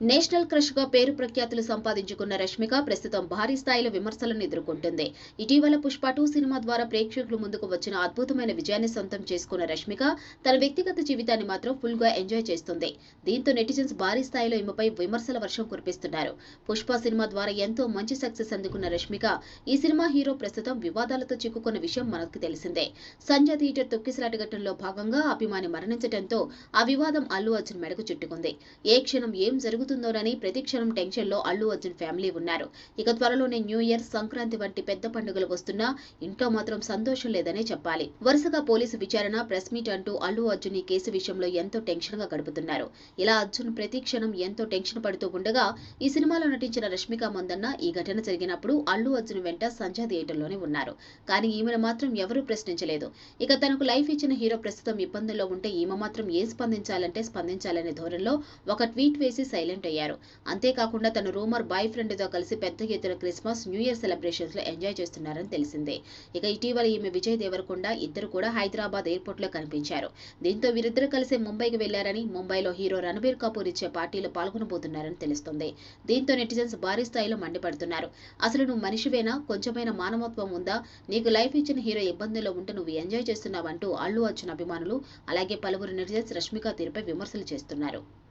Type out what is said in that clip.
National క్రష్గా పేరు ప్రఖ్యాతులు సంపాదించుకున్న రష్మిక ప్రస్తుతం భారీ స్థాయిలో విమర్శలను ఎదుర్కొంటుంది. ఇటీవల పుష్ప టూ సినిమా ద్వారా ప్రేక్షకుల ముందుకు వచ్చిన అద్భుతమైన విజయాన్ని సొంతం చేసుకున్న రష్మిక తన వ్యక్తిగత జీవితాన్ని మాత్రం ఫుల్గా ఎంజాయ్ చేస్తుంది. దీంతో నెటిజన్స్ భారీ స్థాయిలో ఈమెపై విమర్శల వర్షం కురిపిస్తున్నారు. పుష్ప సినిమా ద్వారా ఎంతో మంచి సక్సెస్ అందుకున్న రష్మిక ఈ సినిమా హీరో ప్రస్తుతం వివాదాలతో చిక్కుకున్న విషయం మనకు తెలిసిందే. సంజయ్ థియేటర్ తొక్కిసలాట ఘటనలో భాగంగా అభిమాని మరణించడంతో ఆ వివాదం అల్లు అర్జున్ మెడకు చుట్టుకుంది. ఏ క్షణం ఏం జరుగుతుంది జరుగుతుందోనని ప్రతి క్షణం టెన్షన్లో అల్లు అర్జున్ ఫ్యామిలీ ఉన్నారు. ఇక త్వరలోనే న్యూ ఇయర్ సంక్రాంతి వంటి పెద్ద పండుగలు వస్తున్నా ఇంట్లో మాత్రం సంతోషం లేదనే చెప్పాలి. వరుసగా పోలీసు విచారణ ప్రెస్ మీట్ అంటూ అల్లు అర్జున్ ఈ కేసు విషయంలో ఎంతో టెన్షన్గా గడుపుతున్నారు. ఇలా అర్జున్ ప్రతిక్షణం ఎంతో టెన్షన్ పడుతూ ఉండగా ఈ సినిమాలో నటించిన రష్మిక మందన్న ఈ ఘటన జరిగినప్పుడు అల్లు అర్జున్ వెంట సంజయ్ థియేటర్లోనే ఉన్నారు. కానీ ఈమెను మాత్రం ఎవరూ ప్రశ్నించలేదు. ఇక తనకు లైఫ్ ఇచ్చిన హీరో ప్రస్తుతం ఇబ్బందుల్లో ఉంటే ఈమె మాత్రం ఏం స్పందించాలంటే స్పందించాలనే ధోరణిలో ఒక ట్వీట్ వేసి సైలెంట్ అయ్యారు. అంతేకాకుండా తన రూమర్ బాయ్ ఫ్రెండ్తో కలిసి పెద్ద ఎత్తున క్రిస్మస్ న్యూ ఇయర్ సెలబ్రేషన్స్లో ఎంజాయ్ చేస్తున్నారని తెలిసిందే. ఇక ఇటీవల ఈమె విజయ్ దేవరకొండ ఇద్దరు కూడా హైదరాబాద్ ఎయిర్పోర్ట్లో కనిపించారు. దీంతో వీరిద్దరు కలిసి ముంబైకి వెళ్ళారని ముంబైలో హీరో రణబీర్ కపూర్ ఇచ్చే పార్టీలో పాల్గొనబోతున్నారని తెలుస్తుంది. దీంతో నెటిజన్స్ భారీ స్థాయిలో మండిపడుతున్నారు. అసలు నువ్వు మనిషివేనా? కొంచెమైన మానవత్వం ఉందా? నీకు లైఫ్ ఇచ్చిన హీరో ఇబ్బందుల్లో ఉంటే నువ్వు ఎంజాయ్ చేస్తున్నావంటూ అల్లు అర్జున్ అభిమానులు అలాగే పలువురు నెటిజన్స్ రష్మిక తీరుపై విమర్శలు చేస్తున్నారు.